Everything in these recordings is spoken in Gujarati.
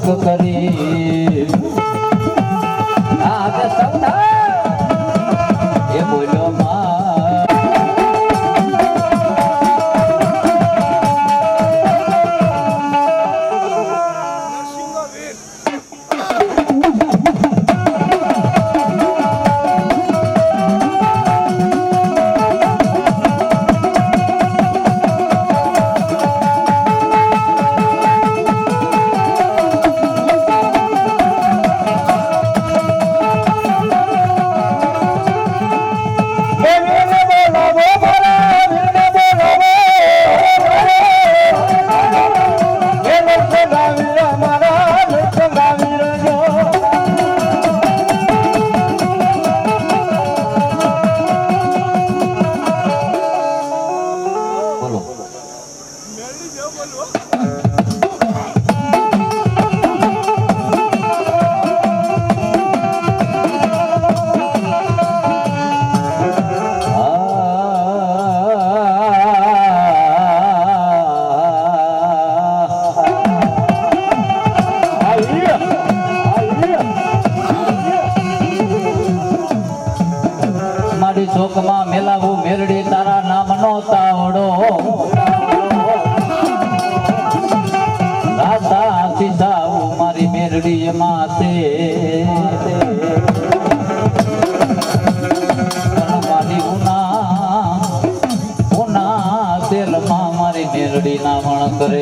çok karim.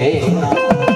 Senhor.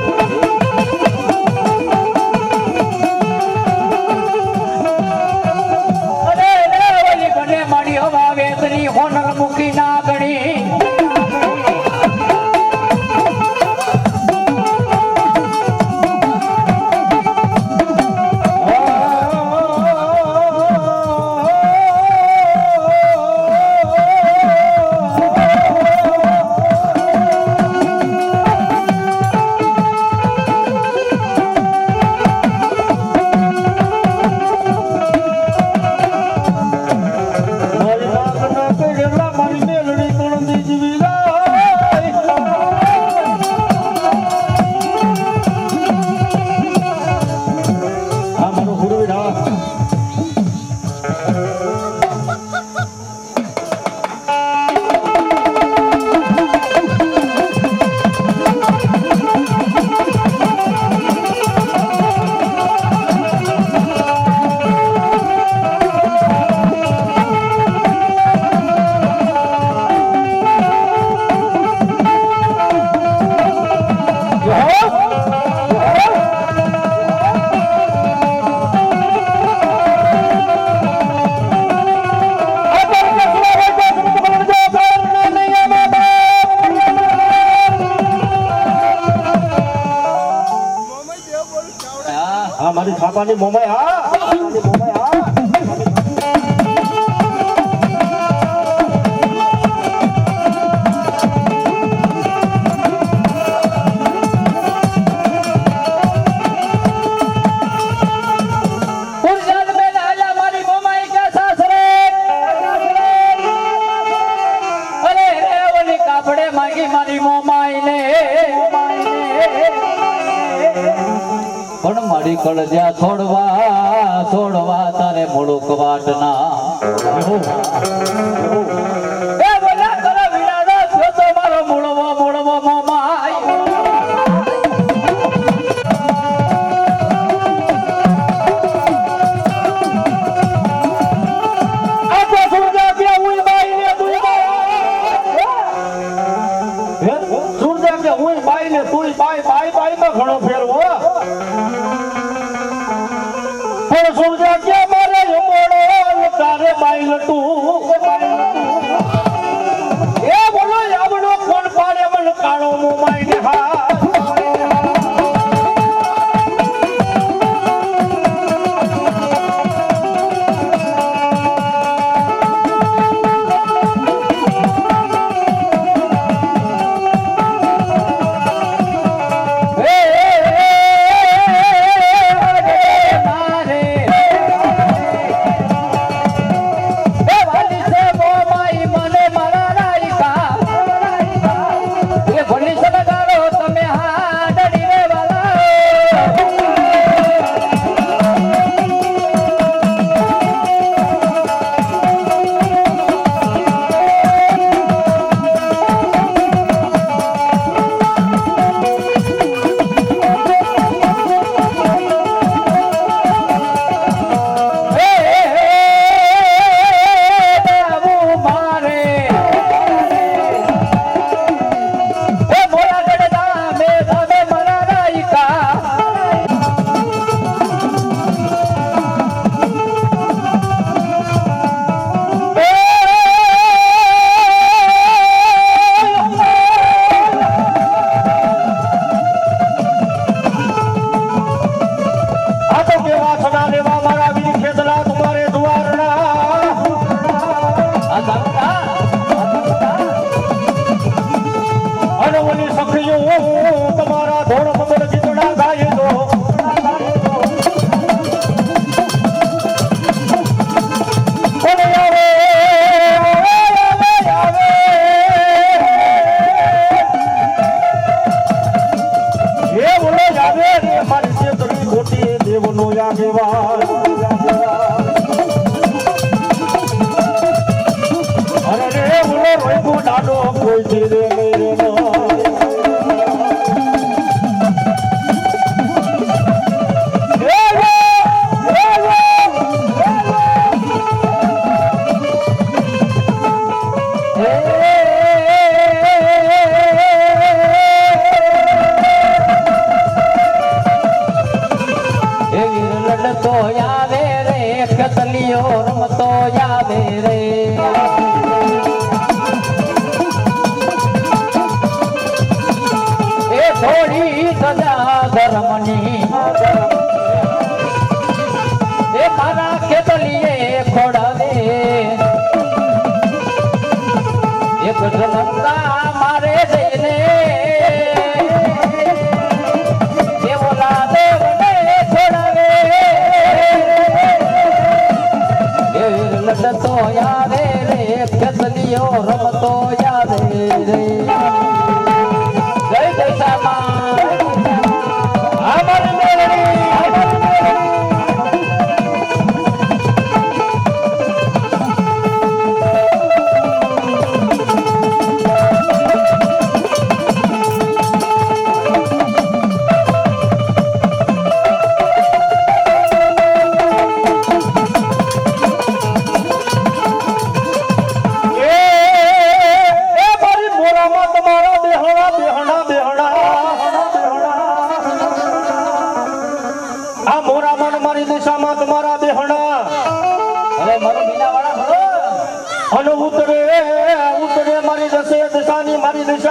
બાઈ ને તું બાઈ બાઈ બાઈ માં ઘણો ફેરવો પણ સમજા કે મારે મોડો તારે બાઈ લટું. देवा सदा देवा हमारा भी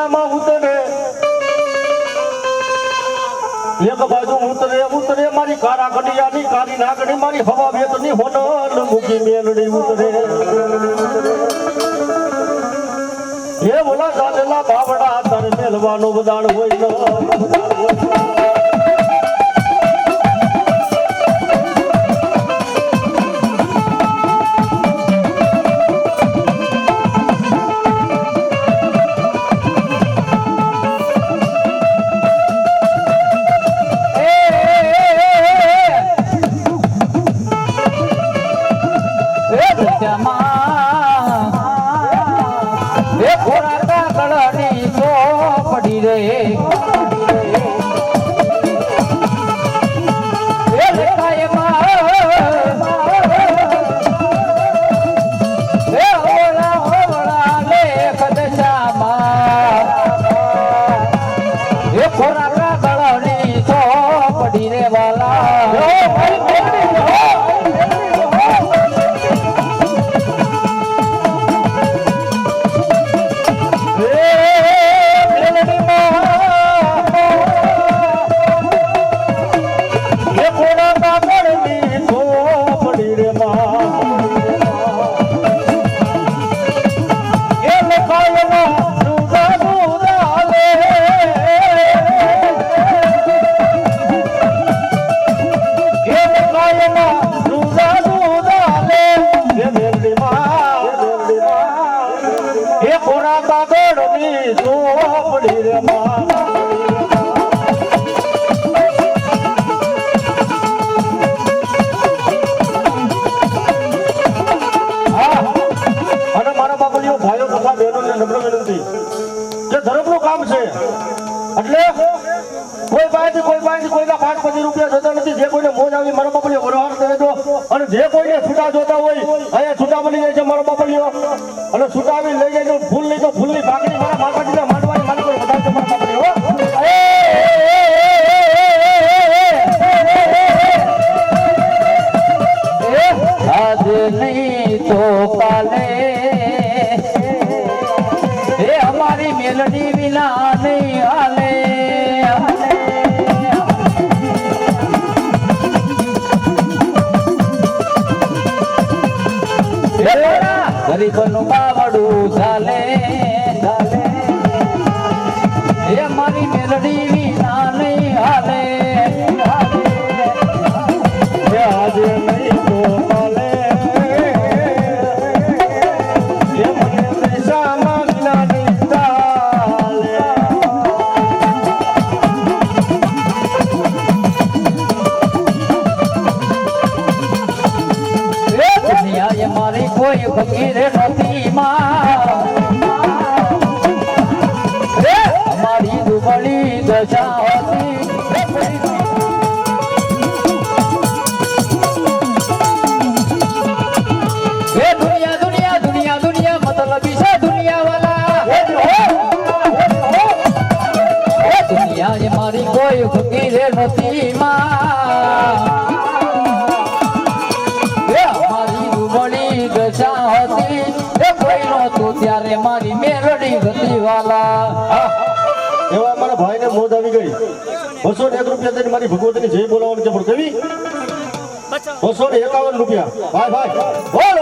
દરિયામાં ઉતરે. મારી કારા કડિયાની કારી નાગણી મારી હવા વેતની હોનલ મૂકી મેલડી ઉતરે. એ બોલા સાધેલા બાવડા તર મેલવાનું બદાણ હોય Oh! બજાવી મારો બાપલીઓ ગુરુહાર દેજો અને જે કોઈને છૂટા જોતા હોય અહીંયા છૂટા મળી જાય છે મારો બાપલીઓ અને છૂટાવી લઈ જાય ફૂલ નહીં તો ફૂલની ભાગણી મારા માતાજીને માંડવાની મારી કોઈ વધારે મારા બાપલીઓ આજે નહીં તો કાલે પડી દશા હતી મારી કોઈ ભૂખી રે નથી મારી ડુબળી દશા હતી કોઈ નહોતું ત્યારે મારી મેલડી હતી વાલા મોજ આવી ગઈ. બસો ને એક રૂપિયા થઈને મારી ભગવતીની જય બોલાવવાની છે પણ કેવી બસો ને એકાવન રૂપિયા. ભાઈ ભાઈ. બોલો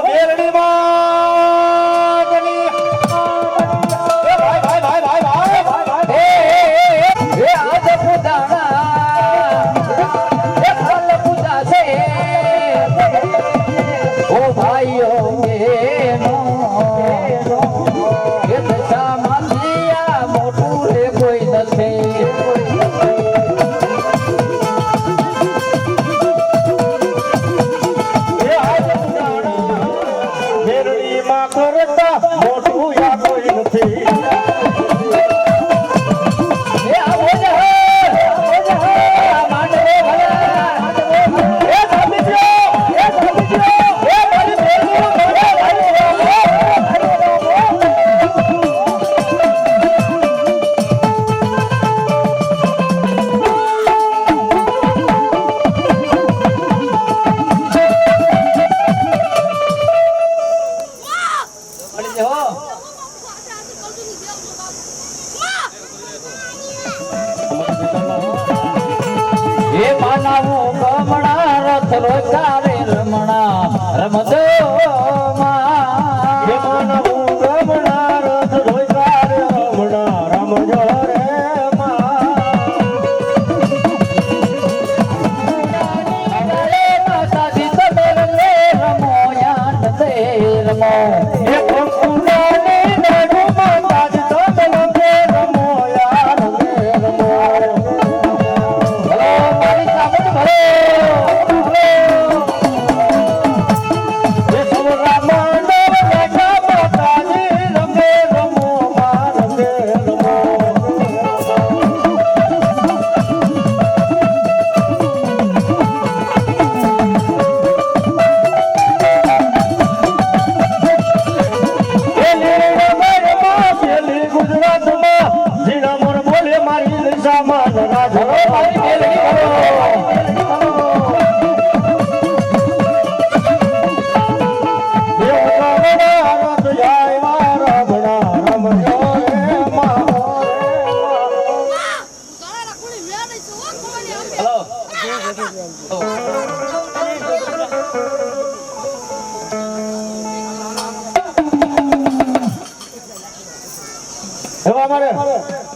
એવા અમારે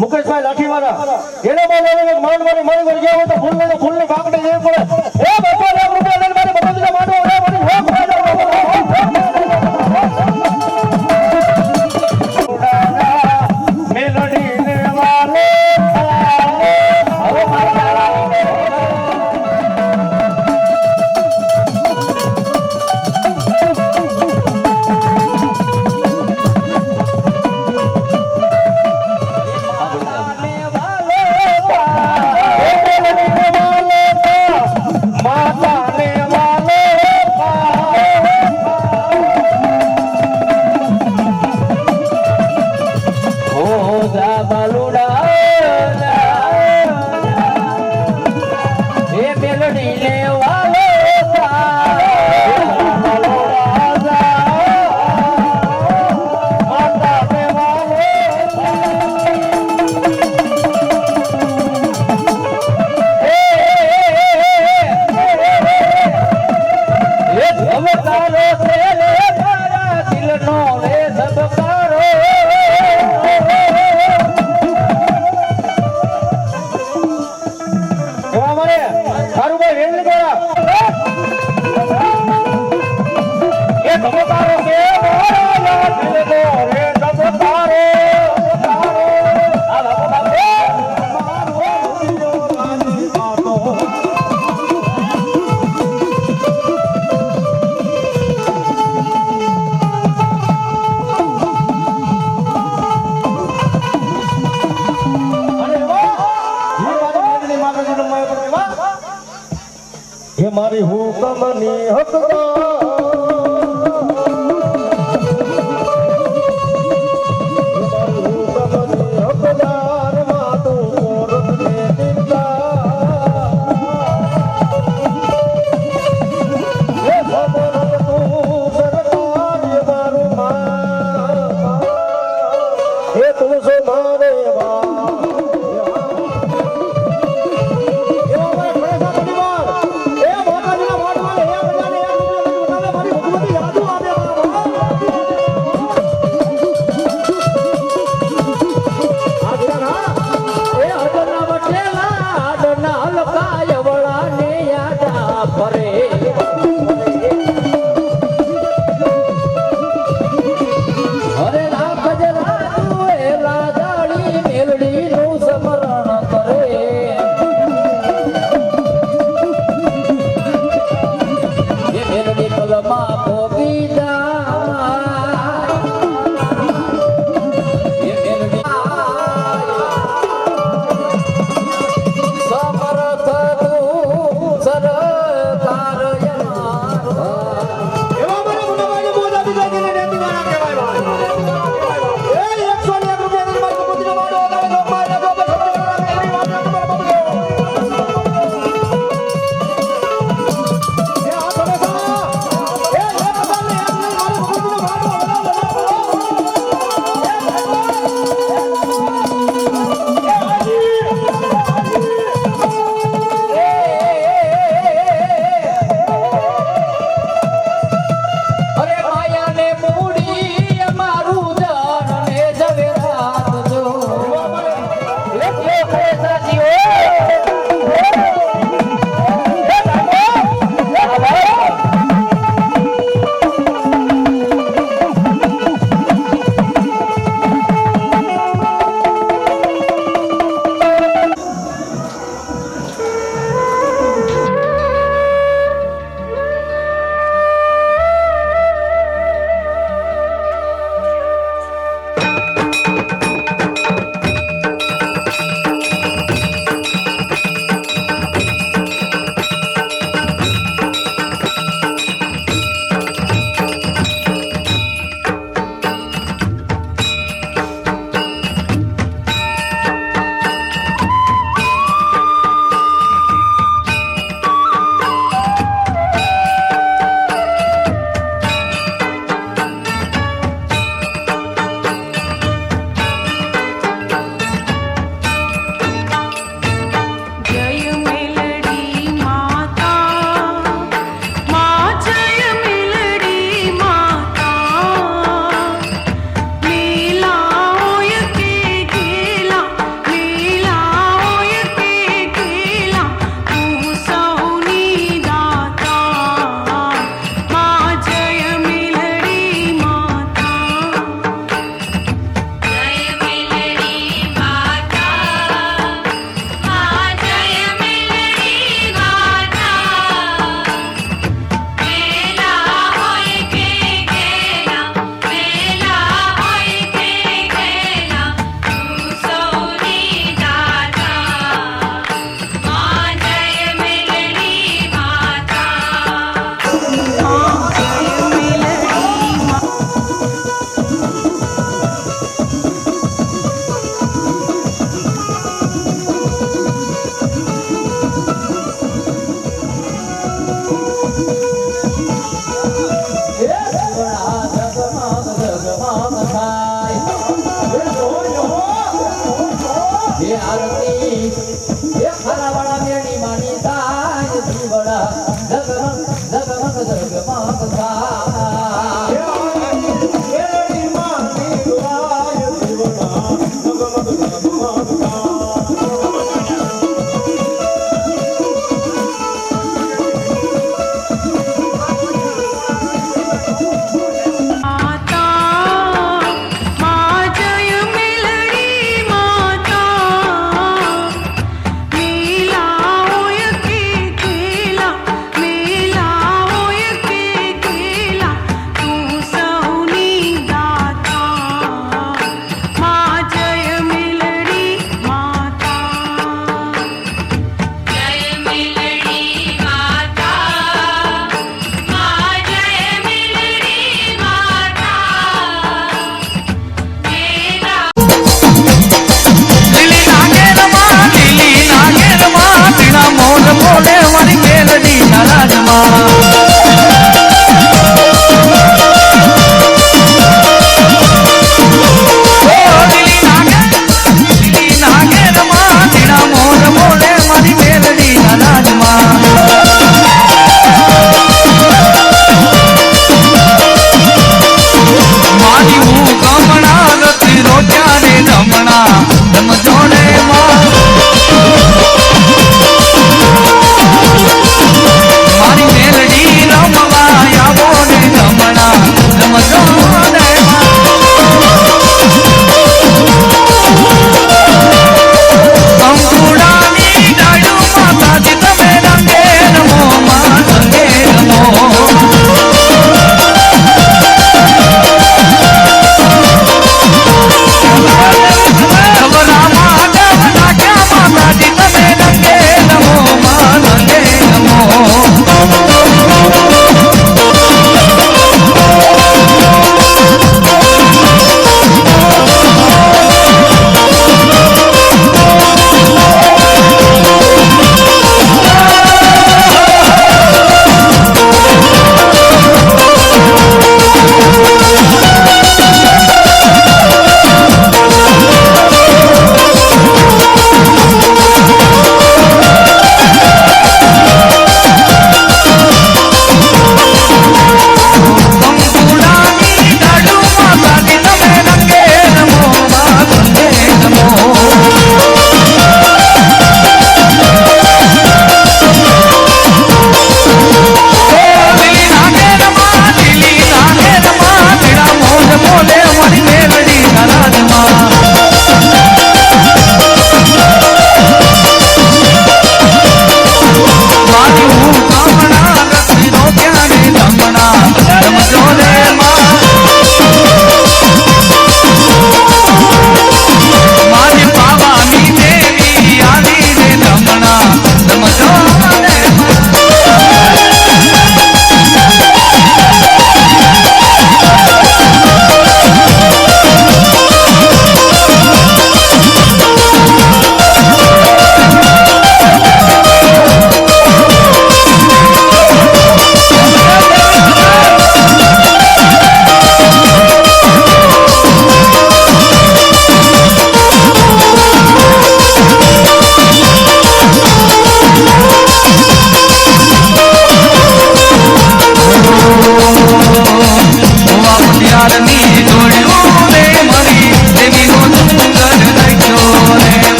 મુકેશભાઈ લાઠીવાળા. એને મારી મારી મારી ગયા હોય તો ફૂલ ને ફૂલની કાકડી દેવી પડે আসমানি হকদার